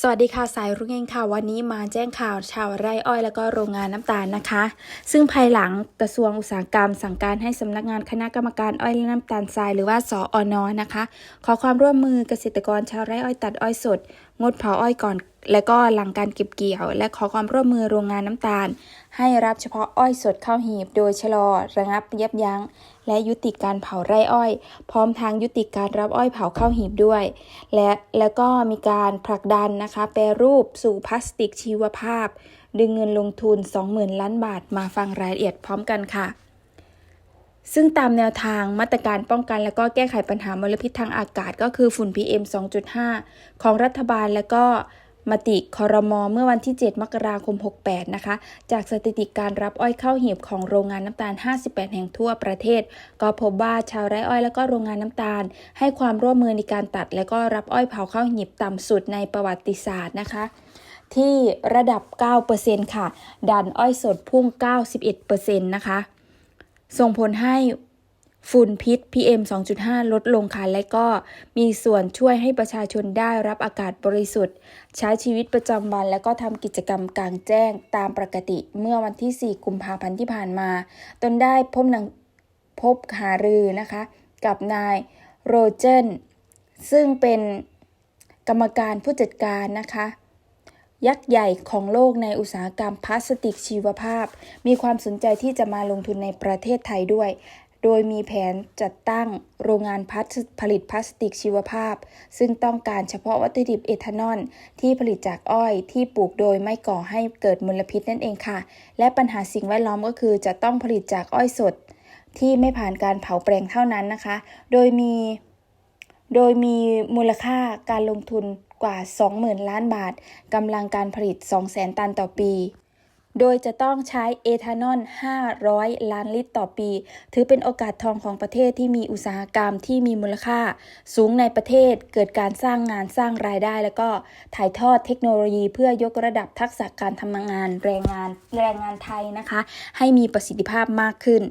สวัสดีค่ะสายรุ่งเองค่ะวันนี้มาแจ้งข่าวชาวไร่อ้อย แล้วก็โรงงานน้ำตาลนะคะ ซึ่งภายหลังกระทรวงอุตสาหกรรม สั่งการให้สำนักงานคณะกรรมการอ้อยและน้ำตาลทรายหรือว่าสออนนะคะ ขอความร่วมมือเกษตรกรชาวไร่อ้อยตัดอ้อยสด งดเผาอ้อยก่อน และก็หลังการเก็บเกี่ยว และขอความร่วมมือโรงงานน้ำตาล ให้รับเฉพาะอ้อยสดเข้าหีบ โดยชะลอ ระงับยับยั้ง และยุติการเผาไร่อ้อย พร้อมทางยุติการรับอ้อยเผาเข้าหีบด้วย และแล้วก็มีการผลักดันนะคะ แปรรูปสู่พลาสติกชีวภาพ ดึงเงินลงทุน 20,000 ล้านบาท มาฟังรายละเอียดพร้อมกันค่ะซึ่งตามแนวทางมาตรการป้องกันและก็แก้ไขปัญหามลพิษทางอากาศก็คือฝุ่น PM 2.5 ของรัฐบาลและก็ มติคอรมอเมื่อวันที่ 7 มกราคม 68 นะคะ จากสถิติการรับอ้อยเข้าหีบของโรงงานน้ำตาล 58 แห่งทั่วประเทศ ก็พบว่าชาวไร่อ้อยและก็โรงงานน้ำตาล ให้ความร่วมมือในการตัด และก็รับอ้อยเผาเข้าหีบต่ำสุดในประวัติศาสตร์นะคะ ที่ระดับ 9%ค่ะ ดันอ้อยสดพุ่ง 91%นะคะ ส่งผลให้ ฝุ่นพิษ PM 2.5 ลดลงค่ะ และก็มีส่วนช่วยให้ประชาชนได้รับอากาศบริสุทธิ์ ใช้ชีวิตประจำวัน และก็ทำกิจกรรมกลางแจ้งตามปกติเมื่อวันที่ 4 กุมภาพันธ์ที่ผ่านมา ตนได้พบหนังพบหารือนะคะ กับนายโรเจนซึ่งเป็นกรรมการผู้จัดการนะคะยักษ์ใหญ่ของโลกในอุตสาหกรรมพลาสติกชีวภาพ มีความสนใจที่จะมาลงทุนในประเทศไทยด้วย โดยมีแผนจัดตั้งโรงงานผลิตพลาสติกชีวภาพ ซึ่งต้องการเฉพาะวัตถุดิบเอทานอลที่ผลิตจากอ้อยที่ปลูกโดยไม่ก่อให้เกิดมลพิษนั่นเองค่ะ และปัญหาสิ่งแวดล้อมก็คือจะต้องผลิตจากอ้อยสด ที่ไม่ผ่านการเผาแปลงเท่านั้นนะคะ โดยมีโดยมีมูลค่าการลงทุนกว่า 20,000 ล้านบาท กำลังการผลิต 200,000 ตันต่อปี โดยจะต้องใช้เอทานอล 500 ล้านลิตรต่อปี ถือเป็นโอกาสทองของประเทศที่มีอุตสาหกรรมที่มีมูลค่า สูงในประเทศ เกิดการสร้างงานสร้างรายได้ แล้วก็ถ่ายทอดเทคโนโลยีเพื่อยกระดับทักษะการทำงานแรงงานแรงงานไทยนะคะ ให้มีประสิทธิภาพมากขึ้น